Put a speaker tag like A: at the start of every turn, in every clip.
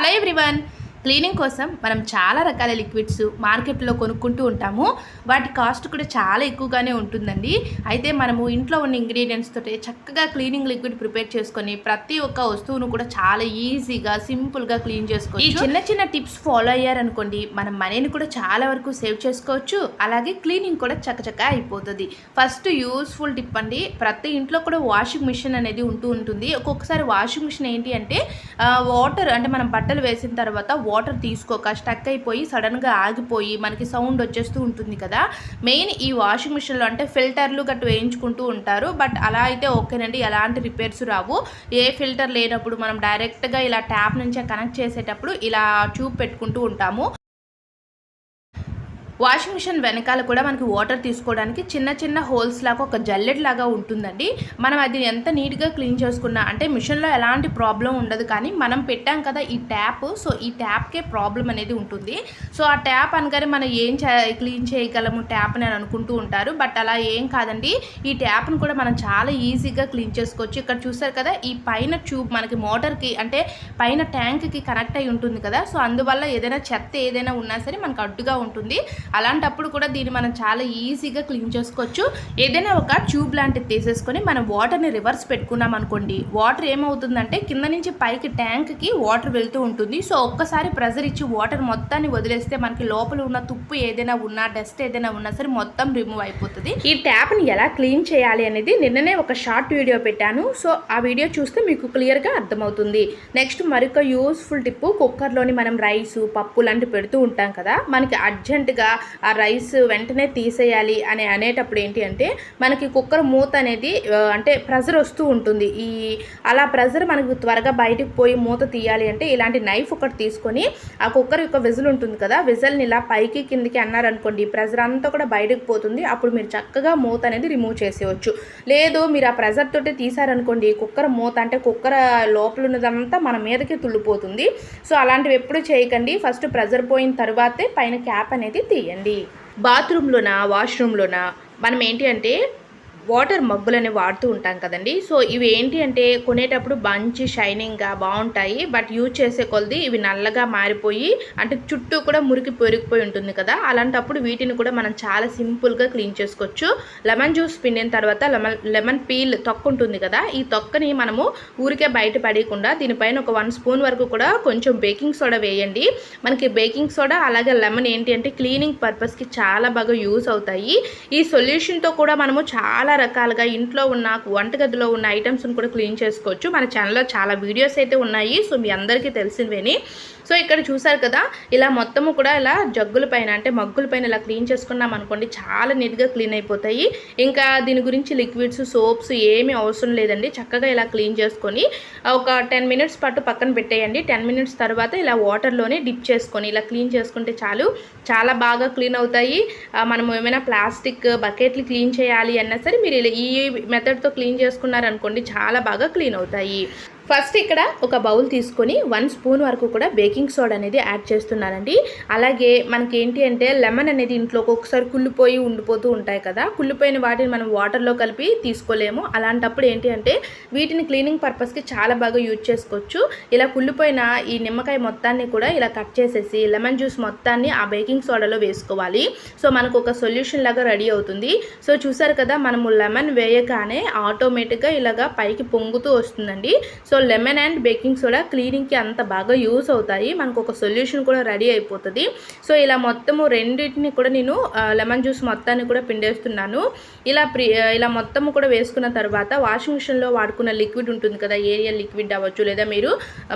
A: Hello everyone. Cleaning కోసం మనం చాలా రకాల లిక్విడ్స్ మార్కెట్లో కొనుక్కుంటూ ఉంటాము. వాటి కాస్ట్ కూడా చాలా ఎక్కువగానే ఉంటుందండి. అయితే మనము ఇంట్లో ఉన్న ఇంగ్రీడియంట్స్ తోటి చక్కగా క్లీనింగ్ లిక్విడ్ ప్రిపేర్ చేసుకొని ప్రతి ఒక్క వస్తువును కూడా చాలా ఈజీగా సింపుల్గా క్లీన్ చేసుకోవచ్చు. ఈ చిన్న చిన్న టిప్స్ ఫాలో అయ్యారనుకోండి మనం మనీని కూడా చాలా వరకు సేవ్ చేసుకోవచ్చు. అలాగే క్లీనింగ్ కూడా చక్కచక్క అయిపోతుంది. ఫస్ట్ యూస్ఫుల్ టిప్ అండి ప్రతి ఇంట్లో కూడా వాషింగ్ మిషన్ అనేది ఉంటూ ఉంటుంది. ఒక్కొక్కసారి వాషింగ్ మిషన్ ఏంటి అంటే వాటర్ అంటే మనం బట్టలు వేసిన తర్వాత వాటర్ తీసుకోక స్టక్ అయిపోయి సడన్గా ఆగిపోయి మనకి సౌండ్ వచ్చేస్తూ ఉంటుంది కదా. మెయిన్ ఈ వాషింగ్ మిషన్లో అంటే ఫిల్టర్లు గట్టు వేయించుకుంటూ ఉంటారు. బట్ అలా అయితే ఓకేనండి. ఎలాంటి రిపేర్స్ రావు. ఏ ఫిల్టర్ లేనప్పుడు మనం డైరెక్ట్గా ఇలా ట్యాప్ నుంచే కనెక్ట్ చేసేటప్పుడు ఇలా ట్యూబ్ పెట్టుకుంటూ ఉంటాము. వాషింగ్ మిషన్ వెనకాల కూడా మనకి వాటర్ తీసుకోవడానికి చిన్న చిన్న హోల్స్ లాగా ఒక జల్లెడ్ లాగా ఉంటుందండి. మనం అది ఎంత నీట్గా క్లీన్ చేసుకున్నా అంటే మిషన్లో ఎలాంటి ప్రాబ్లం ఉండదు కానీ మనం పెట్టాం కదా ఈ ట్యాప్ సో ఈ ట్యాప్కే ప్రాబ్లం అనేది ఉంటుంది. సో ఆ ట్యాప్ అనగానే మనం ఏం క్లీన్ చేయగలము ట్యాప్ అని అనుకుంటూ ఉంటారు. బట్ అలా ఏం కాదండి. ఈ ట్యాప్ను కూడా మనం చాలా ఈజీగా క్లీన్ చేసుకోవచ్చు. ఇక్కడ చూసారు కదా ఈ పైన ట్యూబ్ మనకి మోటార్కి అంటే పైన ట్యాంక్కి కనెక్ట్ అయి ఉంటుంది కదా. సో అందువల్ల ఏదైనా చెత్త ఏదైనా ఉన్నా సరే మనకు అడ్డుగా ఉంటుంది. అలాంటప్పుడు కూడా దీన్ని మనం చాలా ఈజీగా క్లీన్ చేసుకోవచ్చు. ఏదైనా ఒక ట్యూబ్ లాంటిది తీసేసుకొని మనం వాటర్ని రివర్స్ పెట్టుకున్నాం అనుకోండి వాటర్ ఏమవుతుందంటే కింద నుంచి పైకి ట్యాంక్కి వాటర్ వెళ్తూ ఉంటుంది. సో ఒక్కసారి ప్రెజర్ ఇచ్చి వాటర్ మొత్తాన్ని వదిలేస్తే మనకి లోపల ఉన్న తుప్పు ఏదైనా ఉన్నా డస్ట్ ఏదైనా ఉన్నా సరే మొత్తం రిమూవ్ అయిపోతుంది. ఈ ట్యాప్ని ఎలా క్లీన్ చేయాలి అనేది నిన్ననే ఒక షార్ట్ వీడియో పెట్టాను. సో ఆ వీడియో చూస్తే మీకు క్లియర్గా అర్థమవుతుంది. నెక్స్ట్ మరొక యూస్ఫుల్ టిప్పు కుక్కర్లోని మనం రైస్ పప్పు లాంటివి పెడుతూ ఉంటాం కదా మనకి అర్జెంటుగా ఆ రైస్ వెంటనే తీసేయాలి అని అనేటప్పుడు ఏంటి అంటే మనకి కుక్కర్ మూత అనేది అంటే ప్రెజర్ వస్తూ ఉంటుంది. ఈ అలా ప్రెజర్ మనకు త్వరగా బయటకు పోయి మూత తీయాలి అంటే ఇలాంటి నైఫ్ ఒకటి తీసుకొని ఆ కుక్కర్ యొక్క విజిల్ ఉంటుంది కదా విజిల్ని ఇలా పైకి కిందికి అన్నారనుకోండి ప్రెజర్ అంతా కూడా బయటకు పోతుంది. అప్పుడు మీరు చక్కగా మూత అనేది రిమూవ్ చేసేయచ్చు. లేదు మీరు ఆ ప్రెజర్ తోటి తీసారనుకోండి కుక్కర్ మూత అంటే కుక్కర్ లోపల ఉన్నదంతా మన మీదకి తుళ్ళిపోతుంది. సో అలాంటివి ఎప్పుడు చేయకండి. ఫస్ట్ ప్రెజర్ పోయిన తర్వాతే పైన క్యాప్ అనేది చేయండి. బాత్రూంలోనా వాష్రూమ్లోనా మనం ఏంటి అంటే వాటర్ మగ్గులని వాడుతూ ఉంటాం కదండి. సో ఇవి ఏంటి అంటే కొనేటప్పుడు మంచి షైనింగ్గా బాగుంటాయి. బట్ యూజ్ చేసే కొలది ఇవి నల్లగా మారిపోయి అంటే చుట్టూ కూడా మురికి పెరిగిపోయి ఉంటుంది కదా. అలాంటప్పుడు వీటిని కూడా మనం చాలా సింపుల్గా క్లీన్ చేసుకోవచ్చు. లెమన్ జ్యూస్ పిండిన తర్వాత లెమన్ లెమన్ పీల్ తొక్క ఉంటుంది కదా. ఈ తొక్కని మనము ఊరికే బయట పడేయకుండా దీనిపైన ఒక వన్ స్పూన్ వరకు కూడా కొంచెం బేకింగ్ సోడా వేయండి. మనకి బేకింగ్ సోడా అలాగే లెమన్ ఏంటి అంటే క్లీనింగ్ పర్పస్కి చాలా బాగా యూస్ అవుతాయి. ఈ సొల్యూషన్తో కూడా మనము చాలా రకాలుగా ఇంట్లో ఉన్న వంటగదిలో ఉన్న ఐటమ్స్ని కూడా క్లీన్ చేసుకోవచ్చు. మన ఛానల్లో చాలా వీడియోస్ అయితే ఉన్నాయి. సో మీ అందరికీ తెలిసినవేని సో ఇక్కడ చూసారు కదా ఇలా మొత్తము కూడా ఇలా జగ్గుల పైన అంటే మగ్గుల పైన ఇలా క్లీన్ చేసుకున్నాం అనుకోండి చాలా నీట్గా క్లీన్ అయిపోతాయి. ఇంకా దీని గురించి లిక్విడ్స్ సోప్స్ ఏమీ అవసరం లేదండి. చక్కగా ఇలా క్లీన్ చేసుకొని ఒక టెన్ మినిట్స్ పాటు పక్కన పెట్టేయండి. టెన్ మినిట్స్ తర్వాత ఇలా వాటర్లోనే డిప్ చేసుకొని ఇలా క్లీన్ చేసుకుంటే చాలు. చాలా బాగా క్లీన్ అవుతాయి. మనము ఏమైనా ప్లాస్టిక్ బకెట్లు క్లీన్ చేయాలి అన్నా సరే మీరు ఈ మెథడ్తో క్లీన్ చేసుకున్నారనుకోండి చాలా బాగా క్లీన్ అవుతాయి. ఫస్ట్ ఇక్కడ ఒక బౌల్ తీసుకొని వన్ స్పూన్ వరకు కూడా బేకింగ్ సోడా అనేది యాడ్ చేస్తున్నానండి. అలాగే మనకి ఏంటి అంటే లెమన్ అనేది ఇంట్లో ఒక్కొక్కసారి కుళ్ళిపోయి ఉండిపోతూ ఉంటాయి కదా కుళ్ళిపోయిన వాటిని మనం వాటర్లో కలిపి తీసుకోలేము. అలాంటప్పుడు ఏంటి అంటే వీటిని క్లీనింగ్ పర్పస్కి చాలా బాగా యూజ్ చేసుకోవచ్చు. ఇలా కుళ్ళిపోయిన ఈ నిమ్మకాయ మొత్తాన్ని కూడా ఇలా కట్ చేసేసి లెమన్ జ్యూస్ మొత్తాన్ని ఆ బేకింగ్ సోడాలో వేసుకోవాలి. సో మనకు ఒక సొల్యూషన్ లాగా రెడీ అవుతుంది. సో చూసారు కదా మనము లెమన్ వేయగానే ఆటోమేటిక్గా ఇలాగా పైకి పొంగుతూ వస్తుందండి. So lemon and baking soda క్లీనింగ్కి అంత బాగా యూస్ అవుతాయి. మనకు ఒక సొల్యూషన్ కూడా రెడీ అయిపోతుంది. సో ఇలా మొత్తము రెండింటిని కూడా నేను లెమన్ జ్యూస్ మొత్తాన్ని కూడా పిండేస్తున్నాను. ఇలా ప్రి ఇలా మొత్తము కూడా వేసుకున్న తర్వాత వాషింగ్ మిషన్లో వాడుకున్న లిక్విడ్ ఉంటుంది కదా ఏరియల్ లిక్విడ్ అవ్వచ్చు లేదా మీరు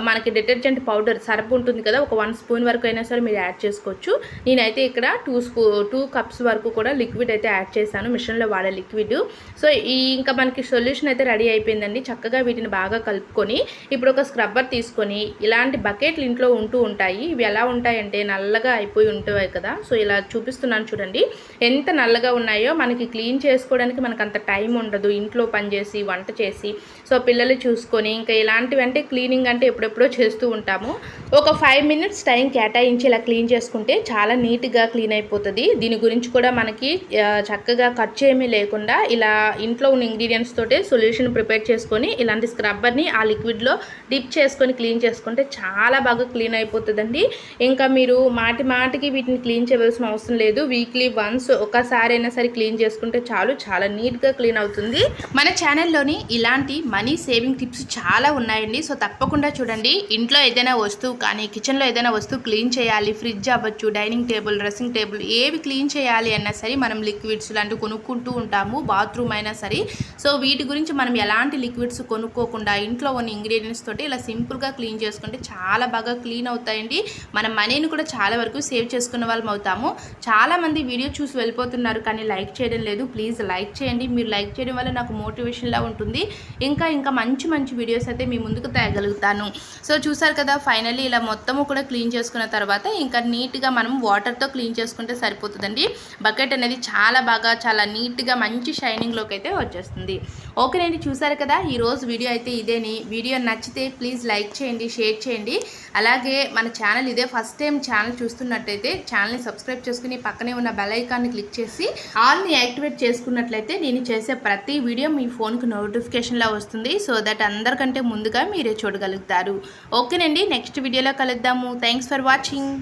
A: మనకి డిటర్జెంట్ పౌడర్ సర్ఫ్ ఉంటుంది కదా ఒక వన్ స్పూన్ వరకు అయినా సరే మీరు యాడ్ చేసుకోవచ్చు. నేనైతే ఇక్కడ టూ స్పూ టూ కప్స్ వరకు కూడా లిక్విడ్ అయితే యాడ్ చేశాను మిషన్లో వాడే లిక్విడ్ సో ఈ ఇంకా మనకి సొల్యూషన్ అయితే రెడీ అయిపోయిందండి. చక్కగా వీటిని బాగా కలుపుకొని ఇప్పుడు ఒక స్క్రబ్బర్ తీసుకొని ఇలాంటి బకెట్లు ఇంట్లో ఉంటూ ఉంటాయి. ఇవి ఎలా ఉంటాయంటే నల్లగా అయిపోయి ఉంటాయి కదా. సో ఇలా చూపిస్తున్నాను చూడండి. ఎంత నల్లగా ఉన్నాయో మనకి క్లీన్ చేసుకోవడానికి మనకు అంత టైం ఉండదు. ఇంట్లో పనిచేసి వంట చేసి. సో పిల్లలు చూసుకొని ఇంకా ఇలాంటివి అంటే క్లీనింగ్ అంటే ఎప్పుడెప్పుడో చేస్తూ ఉంటాము. ఒక ఫైవ్ మినిట్స్ టైం కేటాయించి ఇలా క్లీన్ చేసుకుంటే చాలా నీట్గా క్లీన్ అయిపోతుంది. దీని గురించి కూడా మనకి చక్కగా ఖర్చు ఏమీ లేకుండా ఇలా ఇంట్లో ఉన్న ఇంగ్రీడియంట్స్ తోటే సొల్యూషన్ ప్రిపేర్ చేసుకొని ఇలాంటి స్క్రబ్బర్ని ఆ లిక్విడ్లో డిప్ చేసుకొని క్లీన్ చేసుకుంటే చాలా బాగా క్లీన్ అయిపోతుందండి. ఇంకా మీరు మాటి మాటికి వీటిని క్లీన్ చేయవలసిన అవసరం లేదు. వీక్లీ వన్స్ ఒకసారి అయినా సరే క్లీన్ చేసుకుంటే చాలు చాలా నీట్గా క్లీన్ అవుతుంది. మన ఛానల్లోని ఇలాంటి మనీ సేవింగ్ టిప్స్ చాలా ఉన్నాయండి. సో తప్పకుండా చూడండి. ఇంట్లో ఏదైనా వస్తువు కానీ కిచెన్లో ఏదైనా వస్తువు క్లీన్ చేయాలి. ఫ్రిడ్జ్ అవ్వచ్చు డైనింగ్ టేబుల్ డ్రెస్సింగ్ టేబుల్ ఏవి క్లీన్ చేయాలి అన్నా సరే మనం లిక్విడ్స్ లాంటివి కొనుక్కుంటూ ఉంటాము బాత్రూమ్ అయినా సరే. సో వీటి గురించి మనం ఎలాంటి లిక్విడ్స్ కొనుక్కోకుండా ఇంట్లో కొన్ని ఇంగ్రీడియంట్స్ తోటి ఇలా సింపుల్గా క్లీన్ చేసుకుంటే చాలా బాగా క్లీన్ అవుతాయండి. మన మనీని కూడా చాలా వరకు సేవ్ చేసుకున్న వాళ్ళం అవుతాము. చాలామంది వీడియో చూసి వెళ్ళిపోతున్నారు కానీ లైక్ చేయడం లేదు. ప్లీజ్ లైక్ చేయండి. మీరు లైక్ చేయడం వల్ల నాకు మోటివేషన్లా ఉంటుంది. ఇంకా ఇంకా మంచి మంచి వీడియోస్ అయితే మీ ముందుకు తేగలుగుతాను. సో చూసారు కదా ఫైనల్లీ ఇలా మొత్తము కూడా క్లీన్ చేసుకున్న తర్వాత ఇంకా నీట్గా మనం వాటర్తో క్లీన్ చేసుకుంటే సరిపోతుందండి. బకెట్ అనేది చాలా బాగా చాలా నీట్గా మంచి షైనింగ్లోకి అయితే వచ్చేస్తుంది. ఓకేనండి చూసారు కదా? ఈరోజు వీడియో అయితే ఇదేని. వీడియో నచ్చితే ప్లీజ్ లైక్ చేయండి షేర్ చేయండి. అలాగే మన ఛానల్ ఇదే ఫస్ట్ టైం ఛానల్ చూస్తున్నట్టయితే ఛానల్ని సబ్స్క్రైబ్ చేసుకుని పక్కనే ఉన్న బెల్ ఐకాన్ని క్లిక్ చేసి ఆల్ని యాక్టివేట్ చేసుకున్నట్లయితే నేను చేసే ప్రతి వీడియో మీ ఫోన్కి నోటిఫికేషన్లా వస్తుంది. సో దట్ అందరికంటే ముందుగా మీరే చూడగలుగుతారు. ఓకేనండి నెక్స్ట్ వీడియోలో కలుద్దాము. Thanks for watching.